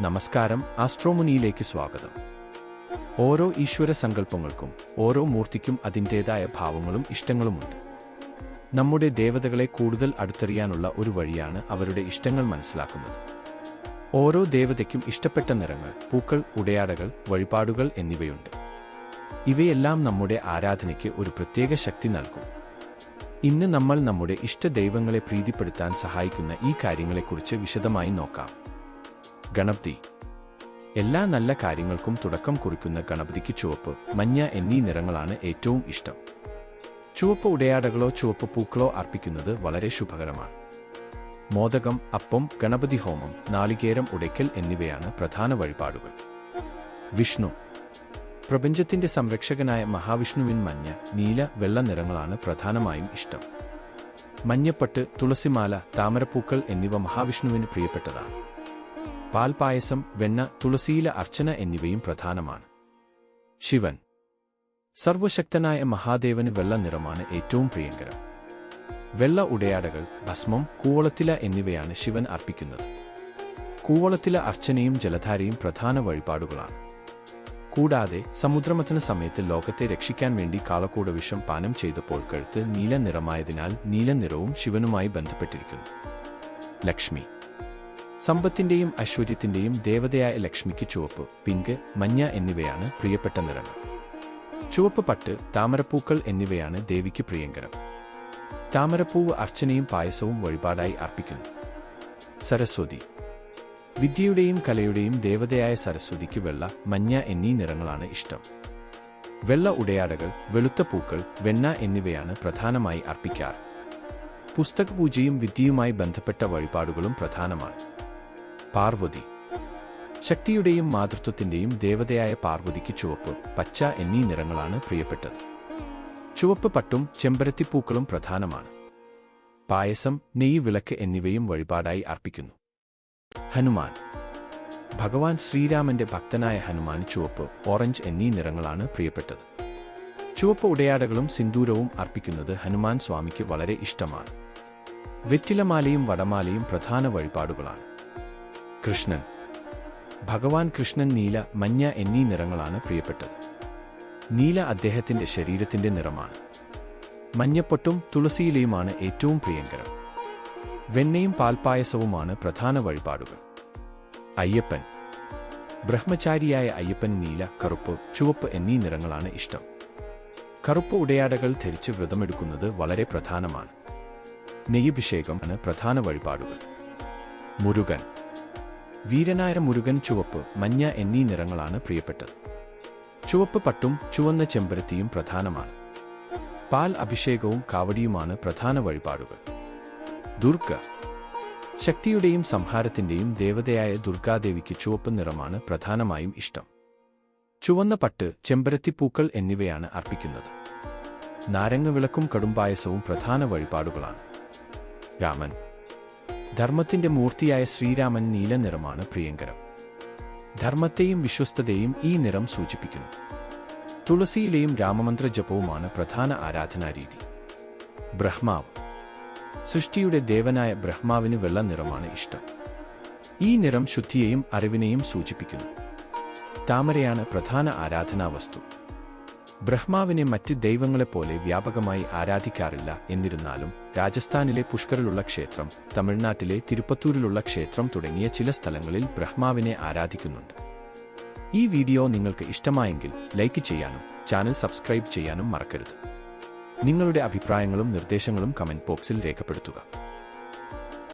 നമസ്കാരം ആസ്ട്രോമുനിയിലേക്ക് സ്വാഗതം. ഓരോ ഈശ്വര സങ്കല്പങ്ങൾക്കും ഓരോ മൂർത്തിക്കും അതിന്റേതായ ഭാവങ്ങളും ഇഷ്ടങ്ങളുമുണ്ട്. നമ്മുടെ ദേവതകളെ കൂടുതൽ അടുത്തറിയാനുള്ള ഒരു വഴിയാണ് അവരുടെ ഇഷ്ടങ്ങൾ മനസ്സിലാക്കുന്നത്. ഓരോ ദേവതയ്ക്കും ഇഷ്ടപ്പെട്ട നിറങ്ങൾ പൂക്കൾ ഉടയാടകൾ വഴിപാടുകൾ എന്നിവയുണ്ട്. ഇവയെല്ലാം നമ്മുടെ ആരാധനയ്ക്ക് ഒരു പ്രത്യേക ശക്തി നൽകും. ഇന്ന് നമ്മൾ നമ്മുടെ ഇഷ്ട ദൈവങ്ങളെ പ്രീതിപ്പെടുത്താൻ സഹായിക്കുന്ന ഈ കാര്യങ്ങളെക്കുറിച്ച് വിശദമായി നോക്കാം. ഗണപതി. എല്ലാ നല്ല കാര്യങ്ങൾക്കും തുടക്കം കുറിക്കുന്ന ഗണപതിക്ക് ചുവപ്പ് മഞ്ഞ എന്നീ നിറങ്ങളാണ് ഏറ്റവും ഇഷ്ടം. ചുവപ്പ് ഉടയാടകളോ ചുവപ്പ് പൂക്കളോ അർപ്പിക്കുന്നത് വളരെ ശുഭകരമാണ്. മോദകം അപ്പം ഗണപതി ഹോമം നാളികേരം ഉടയ്ക്കൽ എന്നിവയാണ് പ്രധാന വഴിപാടുകൾ. വിഷ്ണു. പ്രപഞ്ചത്തിന്റെ സംരക്ഷകനായ മഹാവിഷ്ണുവിൻ മഞ്ഞ നീല വെള്ള നിറങ്ങളാണ് പ്രധാനമായും ഇഷ്ടം. മഞ്ഞപ്പട്ട് തുളസിമാല താമരപ്പൂക്കൾ എന്നിവ മഹാവിഷ്ണുവിന് പ്രിയപ്പെട്ടതാണ്. പാൽപായസം വെണ്ണ തുളസിയില അർച്ചന എന്നിവയും പ്രധാനമാണ്. ശിവൻ. സർവശക്തനായ മഹാദേവന് വെള്ള നിറമാണ് ഏറ്റവും പ്രിയങ്കരം. വെള്ള ഉടയാടകൾ ഭസ്മം കൂവളത്തില എന്നിവയാണ് ശിവൻ അർപ്പിക്കുന്നത്. കൂവളത്തില അർച്ചനയും ജലധാരയും പ്രധാന വഴിപാടുകളാണ്. കൂടാതെ സമുദ്രമഥന സമയത്ത് ലോകത്തെ രക്ഷിക്കാൻ വേണ്ടി കാളക്കൂട വിഷം പാനം ചെയ്തപ്പോൾ കഴുത്ത് നീല നിറമായതിനാൽ നീല നിറവും ശിവനുമായി ബന്ധപ്പെട്ടിരിക്കുന്നു. ലക്ഷ്മി. സമ്പത്തിന്റെയും ഐശ്വര്യത്തിന്റെയും ദേവതയായ ലക്ഷ്മിക്ക് ചുവപ്പ് പിങ്ക് മഞ്ഞ എന്നിവയാണ് പ്രിയപ്പെട്ട നിറങ്ങൾ. ചുവപ്പ് പട്ട് താമരപ്പൂക്കൾ എന്നിവയാണ് ദേവിക്ക് പ്രിയങ്കരം. താമരപ്പൂവ് അർച്ചനയും പായസവും വഴിപാടായി അർപ്പിക്കുന്നു. സരസ്വതി. വിദ്യയുടെയും കലയുടെയും ദേവതയായ സരസ്വതിക്ക് വെള്ള മഞ്ഞ എന്നീ നിറങ്ങളാണ് ഇഷ്ടം. വെള്ള ഉടയാടകൾ വെളുത്ത പൂക്കൾ വെണ്ണ എന്നിവയാണ് പ്രധാനമായി അർപ്പിക്കാറ്. പുസ്തക പൂജയും വിദ്യയുമായി ബന്ധപ്പെട്ട വഴിപാടുകളും പ്രധാനമാണ്. പാർവതി. ശക്തിയുടെയും മാതൃത്വത്തിന്റെയും ദേവതയായ പാർവതിക്ക് ചുവപ്പ് പച്ച എന്നീ നിറങ്ങളാണ് പ്രിയപ്പെട്ടത്. ചുവപ്പ് പട്ടും ചെമ്പരത്തിപ്പൂക്കളും പ്രധാനമാണ്. പായസം നെയ് വിളക്ക് എന്നിവയും വഴിപാടായി അർപ്പിക്കുന്നു. ഹനുമാൻ. ഭഗവാൻ ശ്രീരാമന്റെ ഭക്തനായ ഹനുമാൻ ചുവപ്പ് ഓറഞ്ച് എന്നീ നിറങ്ങളാണ് പ്രിയപ്പെട്ടത്. ചുവപ്പ് ഉടയാടകളും സിന്ദൂരവും അർപ്പിക്കുന്നത് ഹനുമാൻ സ്വാമിക്ക് വളരെ ഇഷ്ടമാണ്. വെറ്റിലമാലയും വടമാലയും പ്രധാന വഴിപാടുകളാണ്. കൃഷ്ണൻ. ഭഗവാൻ കൃഷ്ണൻ നീല മഞ്ഞ എന്നീ നിറങ്ങളാണ് പ്രിയപ്പെട്ടത്. നീല അദ്ദേഹത്തിന്റെ ശരീരത്തിന്റെ നിറമാണ്. മഞ്ഞപ്പൊട്ടും തുളസിയിലയുമാണ് ഏറ്റവും പ്രിയങ്കരം. വെണ്ണയും പാൽപായസവുമാണ് പ്രധാന വഴിപാടുകൾ. അയ്യപ്പൻ. ബ്രഹ്മചാരിയായ അയ്യപ്പൻ നീല കറുപ്പ് ചുവപ്പ് എന്നീ നിറങ്ങളാണ് ഇഷ്ടം. കറുപ്പ് ഉടയാടകൾ ധരിച്ച് വ്രതമെടുക്കുന്നത് വളരെ പ്രധാനമാണ്. നെയ്യഭിഷേകം ആണ് പ്രധാന വഴിപാടുകൾ. മുരുകൻ. വീരനായ മുരുകൻ ചുവപ്പ് മഞ്ഞ എന്നീ നിറങ്ങളാണ് പ്രിയപ്പെട്ടത്. ചുവപ്പ് പട്ടും ചുവന്ന ചെമ്പരത്തിയും പ്രധാനമാണ്. പാൽ അഭിഷേകവും കാവടിയുമാണ് പ്രധാന വഴിപാടുകൾ. ദുർഗ. ശക്തിയുടെയും സംഹാരത്തിന്റെയും ദേവതയായ ദുർഗാദേവിക്ക് ചുവപ്പ് നിറമാണ് പ്രധാനമായും ഇഷ്ടം. ചുവന്ന പട്ട് ചെമ്പരത്തിപ്പൂക്കൾ എന്നിവയാണ് അർപ്പിക്കുന്നത്. നാരങ്ങ വിളക്കും കടുംപായസവും പ്രധാന വഴിപാടുകളാണ്. രാമൻ. ധർമ്മത്തിന്റെ മൂർത്തിയായ ശ്രീരാമൻ നീല നിറമാണ് പ്രിയങ്കരം. ധർമ്മത്തെയും വിശ്വസ്തതയും ഈ നിറം സൂചിപ്പിക്കുന്നു. തുളസിയിലെയും രാമമന്ത്ര ജപവുമാണ് പ്രധാന ആരാധനാരീതി. ബ്രഹ്മാവ്. സൃഷ്ടിയുടെ ദേവനായ ബ്രഹ്മാവിന് വെള്ള നിറമാണ് ഇഷ്ടം. ഈ നിറം ശുദ്ധിയെയും അറിവിനെയും സൂചിപ്പിക്കുന്നു. താമരയാണ് പ്രധാന ആരാധനാ വസ്തു ബ്രഹ്മാവിനെ മറ്റ് ദൈവങ്ങളെപ്പോലെ വ്യാപകമായി ആരാധിക്കാറില്ല എന്നിരുന്നാലും രാജസ്ഥാനിലെ പുഷ്കറിലുള്ള ക്ഷേത്രം തമിഴ്നാട്ടിലെ തിരുപ്പത്തൂരിലുള്ള ക്ഷേത്രം തുടങ്ങിയ ചില സ്ഥലങ്ങളിൽ ബ്രഹ്മാവിനെ ആരാധിക്കുന്നുണ്ട്. ഈ വീഡിയോ നിങ്ങൾക്ക് ഇഷ്ടമായെങ്കിൽ ലൈക്ക് ചെയ്യാനും ചാനൽ സബ്സ്ക്രൈബ് ചെയ്യാനും മറക്കരുത്. നിങ്ങളുടെ അഭിപ്രായങ്ങളും നിർദ്ദേശങ്ങളും കമന്റ് ബോക്സിൽ രേഖപ്പെടുത്തുക.